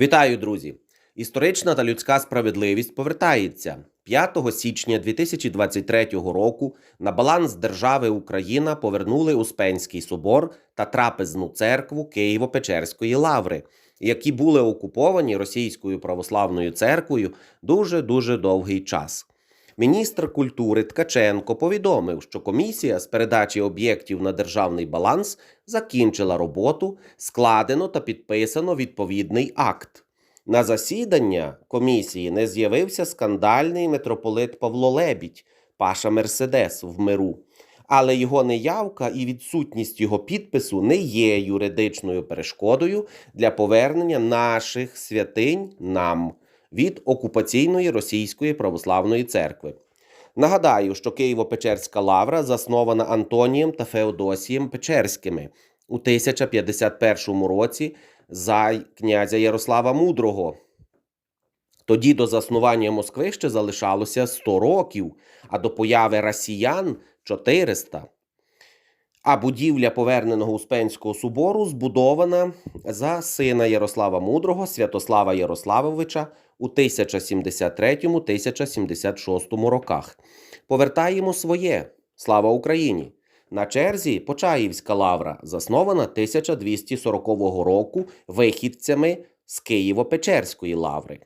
Вітаю, друзі! Історична та людська справедливість повертається 5 січня 2023 року. На баланс держави Україна повернули Успенський собор та трапезну церкву Києво-Печерської лаври, які були окуповані Російською православною церквою дуже дуже довгий час. Міністр культури Ткаченко повідомив, що комісія з передачі об'єктів на державний баланс закінчила роботу, складено та підписано відповідний акт. На засідання комісії не з'явився скандальний митрополит Павло Лебідь, Паша Мерседес в миру. Але його неявка і відсутність його підпису не є юридичною перешкодою для повернення наших святинь нам від окупаційної російської православної церкви. Нагадаю, що Києво-Печерська лавра заснована Антонієм та Феодосієм Печерськими у 1051 році за князя Ярослава Мудрого. Тоді до заснування Москви ще залишалося 100 років, а до появи росіян 400. А будівля поверненого Успенського собору збудована за сина Ярослава Мудрого Святослава Ярославовича у 1073-1076 роках. Повертаємо своє. Слава Україні! На черзі Почаївська лавра, заснована 1240 року вихідцями з Києво-Печерської лаври.